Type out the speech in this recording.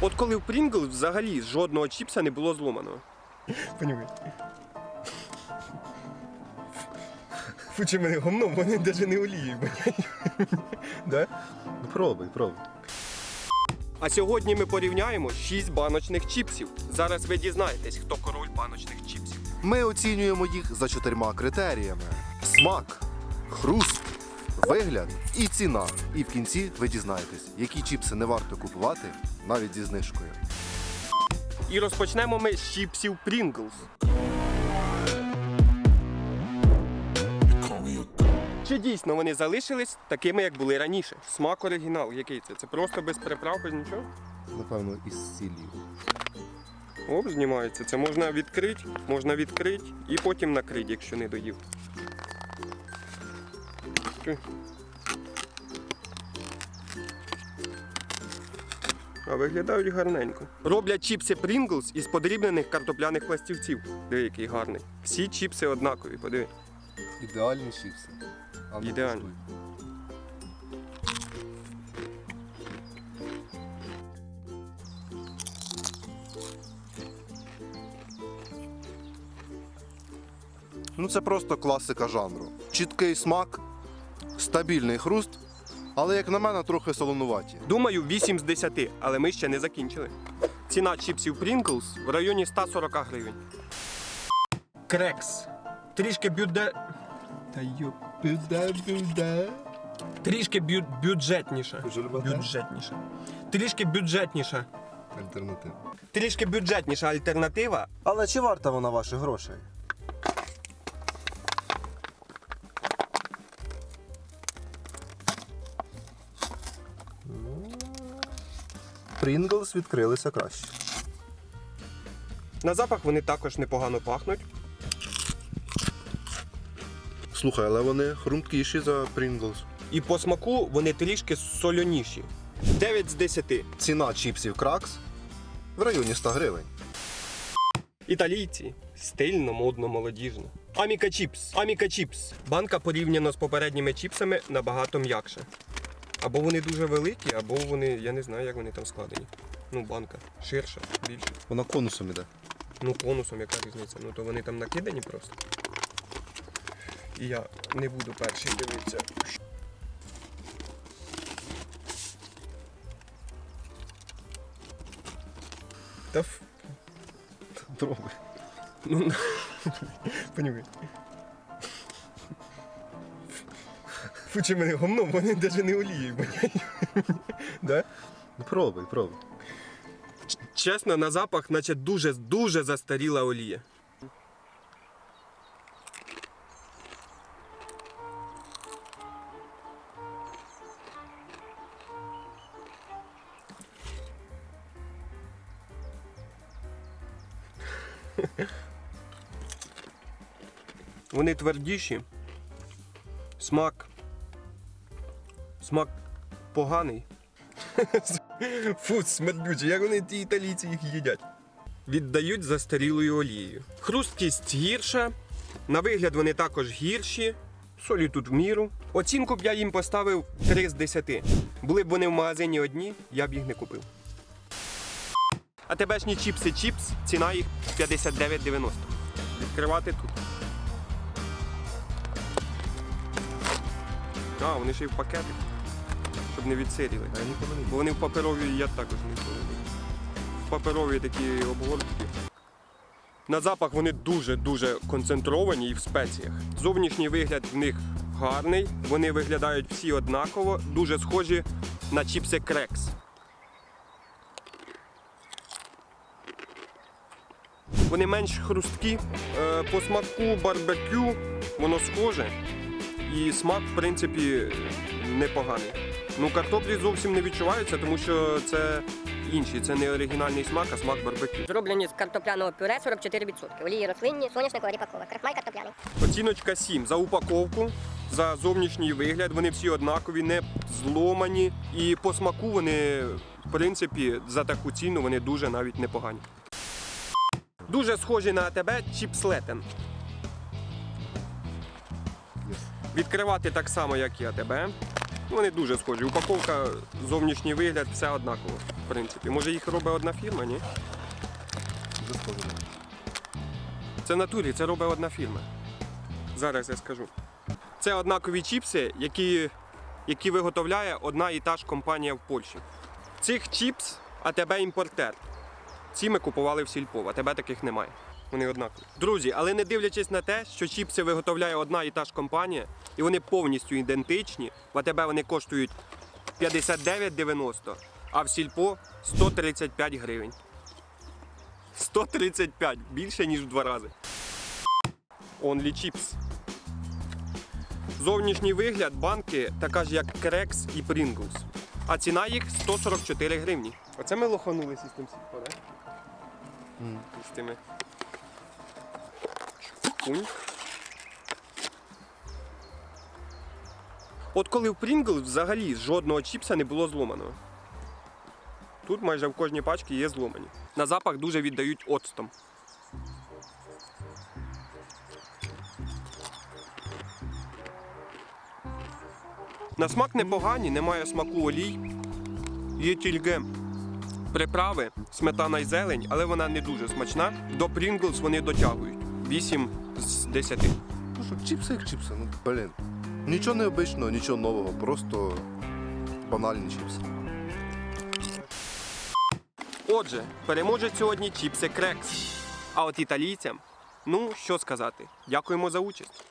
От коли в Pringles взагалі жодного чіпса не було зломаного. Понюхай. Фучи мене гомном, вони навіть не олією. да? Ну пробуй, пробуй. А сьогодні ми порівняємо 6 баночних чіпсів. Зараз ви дізнаєтесь, хто король баночних чіпсів. Ми оцінюємо їх за чотирма критеріями: смак, хруст, вигляд і ціна. І в кінці ви дізнаєтесь, які чіпси не варто купувати навіть зі знижкою. І розпочнемо ми з чіпсів Pringles. Чи дійсно вони залишились такими, як були раніше? Смак оригінал, який це? Це просто без приправ, без нічого? Напевно, із сіллю. Оп, знімається. Це можна відкрити, можна відкрити і потім накрити, якщо не доїв. Ти. А виглядають гарненько. Роблять чіпси Pringles із подрібнених картопляних пластівців. Диви, який гарний. Всі чіпси однакові, подиви. Ідеальні чіпси. А ну, Ідеальні. куштуй. Ну, це просто класика жанру. Чіткий смак, стабільний хруст, але, як на мене, трохи солонуваті. Думаю, 8 з 10, але ми ще не закінчили. Ціна чіпсів Pringles в районі 140 гривень. Крекс. Трішки бюде... Та йоп. Трішки бю... бюджетніше. Бюджетніше. Трішки бюджетніша. Альтернатива. Трішки бюджетніша альтернатива. Але чи варта вона ваших грошей? Pringles відкрилися краще. На запах вони також непогано пахнуть. Слухай, але вони хрумткіші за Pringles. І по смаку вони трішки солоніші. 9 з 10. Ціна чіпсів Кракс в районі 100 гривень. Італійці стильно, модно, молодіжно. Аміка Чіпс. Аміка Чіпс. Банка порівняно з попередніми чіпсами набагато м'якша. Або вони дуже великі, або вони, я не знаю, як вони там складені. Ну, банка ширша, більша. Вона конусом іде. Ну, конусом яка різниця. Ну то вони там накидані просто. І я не буду перший дивитися. Та ф... Пробуй. Ну, понюхай. Фучи мене гомном, вони навіть не олією, поняєш? да? Ну пробуй, пробуй. Чесно, на запах, наче дуже дуже застаріла олія. Вони твердіші. Смак. Смак поганий. Фу, смердючі, як вони ті італійці їх їдять. Віддають застарілою олією. Хрусткість гірша, на вигляд вони також гірші. Солі тут в міру. Оцінку б я їм поставив 3 з 10. Були б вони в магазині одні, я б їх не купив. А тебешні чіпси чіпс, ціна їх 59,90. Відкривати тут. А, вони ще й в пакетик, щоб не відсиріли. Ніколи Бо вони в паперовій, я також не коли. В паперовій такі обгортки. На запах вони дуже-дуже концентровані і в спеціях. Зовнішній вигляд в них гарний, вони виглядають всі однаково, дуже схожі на чіпси Крекс. Вони менш хрусткі, е, по смаку барбекю воно схоже. І смак, в принципі, непоганий. Ну, картоплі зовсім не відчувається, тому що це інший, це не оригінальний смак, а смак барбекю. Зроблені з картопляного пюре 44%. Олії рослинні, соняшникова ріпакова, крахмаль картопляний. Оціночка 7 за упаковку, за зовнішній вигляд. Вони всі однакові, не зломані. І по смаку вони, в принципі, за таку ціну вони дуже навіть непогані. Дуже схожі на АТБ чіпслетен. Відкривати так само, як і АТБ. Вони дуже схожі. Упаковка, зовнішній вигляд, все однаково. в принципі. Може їх робить одна фірма, ні? Вже сказано. Це в натурі, це робить одна фірма. Зараз я скажу. Це однакові чіпси, які, які виготовляє одна і та ж компанія в Польщі. Цих чіпс АТБ імпортер. Ці ми купували в сільпо, а тебе таких немає. Вони однакові. Друзі, але не дивлячись на те, що чіпси виготовляє одна і та ж компанія, і вони повністю ідентичні, в АТБ вони коштують 59,90, а в сільпо 135 гривень. 135, більше ніж в два рази. Only Chips. Зовнішній вигляд банки така ж, як Крекс і Pringles. А ціна їх 144 гривні. Оце ми лоханулися з тим сільпо, так? З тими. Шпунь. От коли в Pringles взагалі жодного чіпса не було зломаного. Тут майже в кожній пачці є зломані. На запах дуже віддають оцтом. На смак непогані, немає смаку олій. Є тільки приправи, сметана і зелень, але вона не дуже смачна. До Pringles вони дотягують. 8 з 10. Ну що, чіпси як чіпси, ну блін. Нічого необичного, нічого нового, просто банальні чіпси. Отже, переможуть сьогодні чіпси Крекс. А от італійцям, ну що сказати, дякуємо за участь.